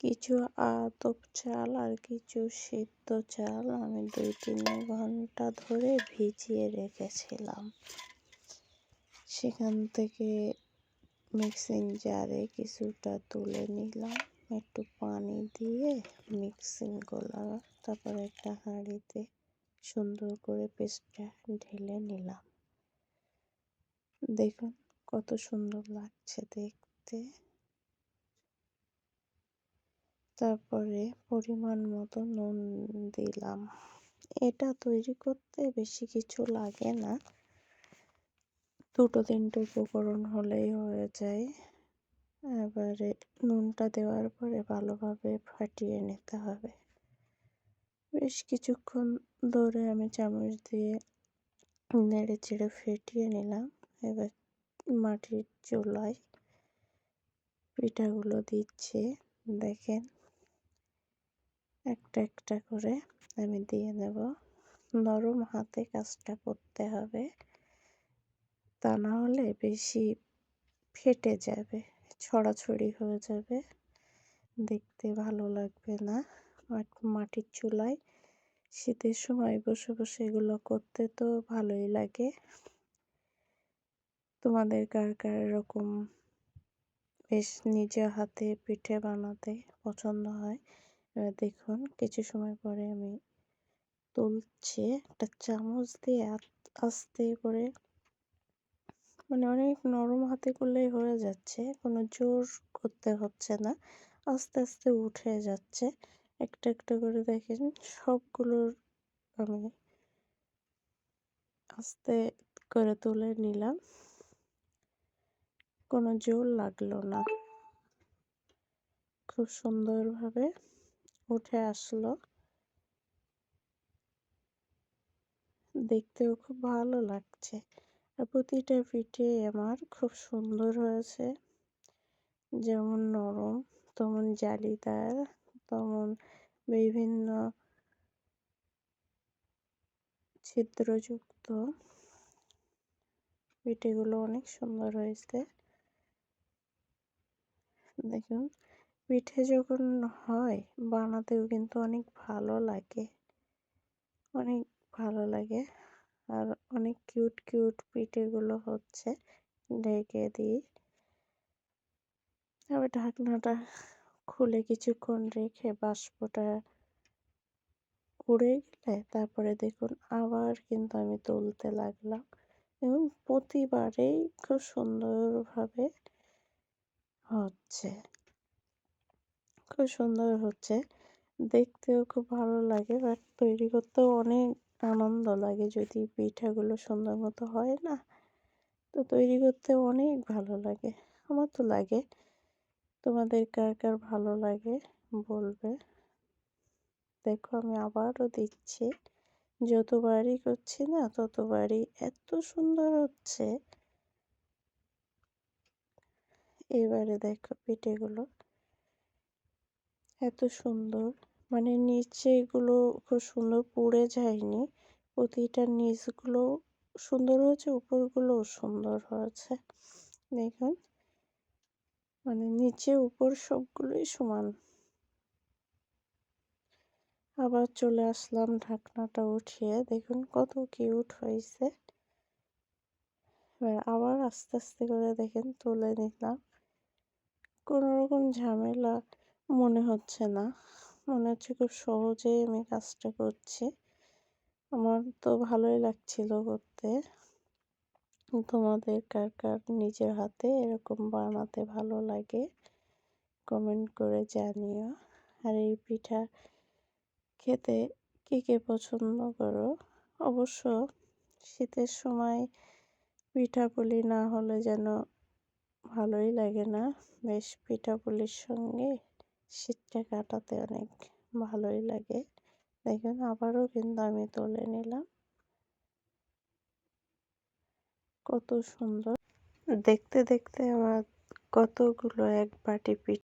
কিছু আতপ চাল আর কিছু সিদ্ধ চাল আমি দুই তিন ঘণ্টা ধরে ভিজিয়ে রেখেছিলাম। সেখান থেকে মিক্সিং জারে কিছুটা তুলে নিলাম, একটু পানি দিয়ে মিক্সিং করলাম, তারপর একটা হাঁড়িতে সুন্দর করে পেস্টটা ঢেলে নিলাম। দেখুন কত সুন্দর লাগছে দেখতে। তারপরে পরিমাণ মতো নুন দিলাম। এটা তৈরি করতে বেশি কিছু লাগে না। দুটো তিনটে উপকরণ হলেই হয়ে যায়। এবারে নুনটা দেওয়ার পরে ভালোভাবে ফাটিয়ে নিতে হবে। বেশ কিছুক্ষণ ধরে আমি চামচ দিয়ে নেড়ে চেড়ে ফেটিয়ে নিলাম। এবার মাটির চুলায় পিঠাগুলো দিচ্ছে। দেখেন একটা একটা করে আমি দিয়ে নেব। নরম হাতে কাজটা করতে হবে। তা না হলে বেশি ফেটে যাবে, ছড়াছড়ি হয়ে যাবে। দেখতে ভালো লাগবে না। মাটির চুলায় শীতের সময় বসে বসে এগুলো করতে তো ভালোই লাগে। তোমাদের কার কার এরকম বেশ নিজে হাতে পিঠে বানাতে পছন্দ হয়? দেখুন, কিছু সময় পরে আমি তুলছি। একটা চামচ দিয়ে আস্তে করে মানে অনেক নরম হাতে করলেই হয়ে যাচ্ছে। কোনো জোর করতে হচ্ছে না। আস্তে আস্তে উঠে যাচ্ছে। একটা একটা করে দেখেন, সবগুলোর আমি আস্তে করে তুলে নিলাম। কোনো জোর লাগল না। খুব সুন্দরভাবে উঠে আসলো। দেখতেও খুব ভালো লাগছে। আর প্রতিটা পিঠে আমার খুব সুন্দর হয়েছে। যেমন নরম, তেমন জালিদার, তেমন বিভিন্ন ছিদ্রযুক্ত। পিঠেগুলো অনেক সুন্দর হয়েছে। দেখুন। পিঠে যখন হয়, বানাতেও কিন্তু অনেক ভালো লাগে। অনেক ভালো লাগে। আর অনেক কিউট কিউট পিঠেগুলো হচ্ছে, ঢেকে দিই। আবার ঢাকনাটা খুলে কিছুক্ষণ রেখে বাষ্পটা উড়ে গেলে তারপরে দেখুন আবার কিন্তু আমি তুলতে লাগলাম। এবং প্রতিবারেই খুব সুন্দরভাবে হচ্ছে। খুব সুন্দর হচ্ছে। দেখতেও খুব ভালো লাগে বাট তৈরি করতেও অনেক আনন্দ লাগে যদি পিঠাগুলো সুন্দর মতো হয় না। তো তৈরি করতে অনেক ভালো লাগে, আমার তো লাগে। তোমাদের কার কার ভালো লাগে বলবে। দেখো আমি আবারও দিচ্ছি। যতবারই করছি না ততবারই এত সুন্দর হচ্ছে। এবারে দেখো পিঠেগুলো। এত সুন্দর। মানে নিচে এগুলো খুব সুন্দর পুড়ে যায়নি। প্রতিটা নিচগুলো সুন্দর হয়েছে, উপরগুলোও সুন্দর হয়েছে। দেখুন। মানে নিচে উপর সবগুলোই সমান। আবার চলে আসলাম ঢাকনাটা উঠিয়ে। দেখুন কত কিউট হয়েছে। এবার আবার আস্তে আস্তে করে দেখেন তুলে নিলাম। কোনো রকম ঝামেলা মনে হচ্ছে না। মনে হচ্ছে খুব সহজেই আমি কাজটা করছি। আমার তো ভালোই লাগছিল করতে। তোমাদের কার কার নিজের হাতে এরকম বানাতে ভালো লাগে কমেন্ট করে জানিও। আর এই পিঠা খেতে কে কে পছন্দ করো? অবশ্য শীতের সময় পিঠাপুলি না হলে যেন ভালোই লাগে না বেশ পিঠাপুলির সঙ্গে। শীতটা কাটাতে অনেক ভালোই লাগে। দেখুন, আবারও কিন্তু আমি তুলে নিলাম। কত সুন্দর। দেখতে দেখতে আমার কতগুলো এক বাটি পিঠা